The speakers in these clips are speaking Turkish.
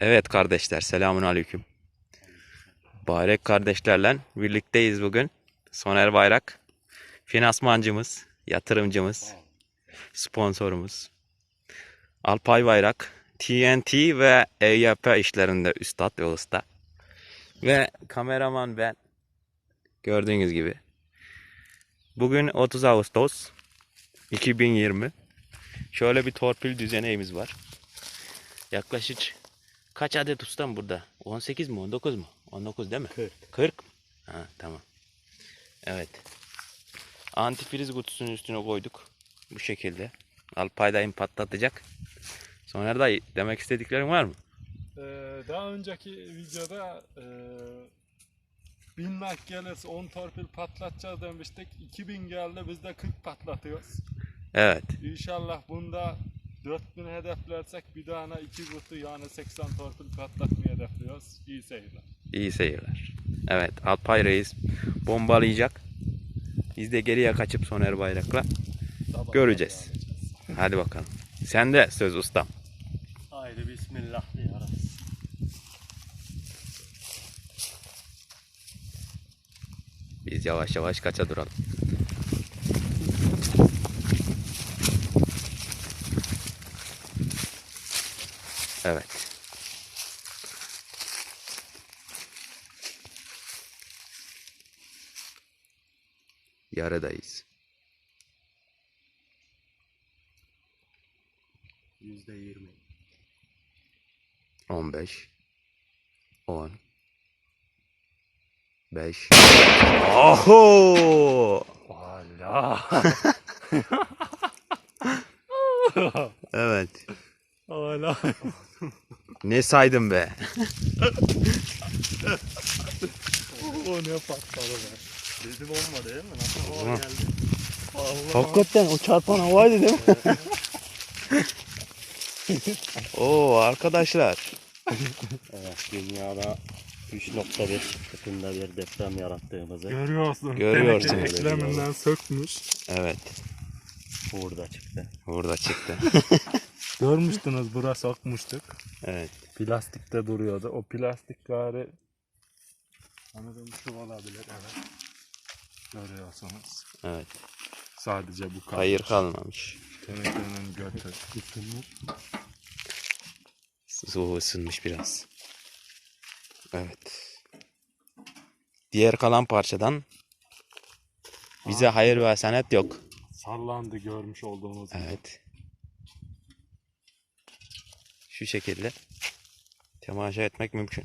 Evet kardeşler selamun aleyküm. Bayrak kardeşlerle birlikteyiz bugün. Soner Bayrak finansmancımız, yatırımcımız, sponsorumuz. Alpay Bayrak TNT ve EYP işlerinde üstad ve usta. Ve kameraman ben. Gördüğünüz gibi. Bugün 30 Ağustos 2020. Şöyle bir torpil düzeneğimiz var. Yaklaşık kaç adet ustam burada? 18 mi 19 mu? 19 değil mi? 40. 40 mı? Ha tamam. Evet. Antifriz kutusunun üstüne koyduk. Bu şekilde. Alpay dayım patlatacak. Soner dayı demek istediklerin var mı? Ee, daha önceki videoda e, 1000 like gelirse 10 torpil patlatacağız demiştik. 2000 geldi biz de 40 patlatıyoruz. Evet. İnşallah bunda 4000 hedeflersek bir daha 2 kutu yani 80 torpil patlatmayı hedefliyoruz. İyi seyirler. İyi seyirler. Evet Alpay reis bombalayacak. Biz de geriye kaçıp Soner Bayrak'la Sabah Göreceğiz. hadi bakalım. Sen de söz ustam. Haydi bismillah diyoruz. Biz yavaş yavaş kaça duralım. Evet. Yarıdayız. %20. 15 10 5 Oho! Hala. Evet. Hala. Ne saydım be? o ne patladı be. Bizim olmadı değil mi? Nasıl hava geldi? Allah. Hakikaten o çarpan havaydı değil mi? Oo arkadaşlar. Evet, dünyada 3.1 çapında bir deprem yarattığımızı Görüyorsun. Görüyorsunuz. Teneke ekleminden sökmüş. Evet. burada çıktı. Burada çıktı. Görmüştünüz burası sokmuştuk. Evet. Plastikte duruyordu. O plastik gari Anladım şu olabilir evet. Görüyorsunuz. Evet. Sadece bu kalmış. Hayır kalmamış. Tenekenin götü. Su ısınmış biraz. Evet. Diğer kalan parçadan bize hayır ve hasenet yok. Sallandı görmüş olduğunuz gibi. Evet. Şu şekilde temaşa etmek mümkün.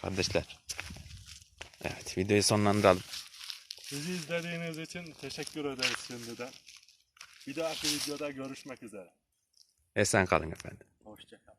Kardeşler. Evet videoyu sonlandıralım. Bizi izlediğiniz için teşekkür ederiz şimdiden. Bir dahaki videoda görüşmek üzere. Esen kalın efendim. Hoşçakalın.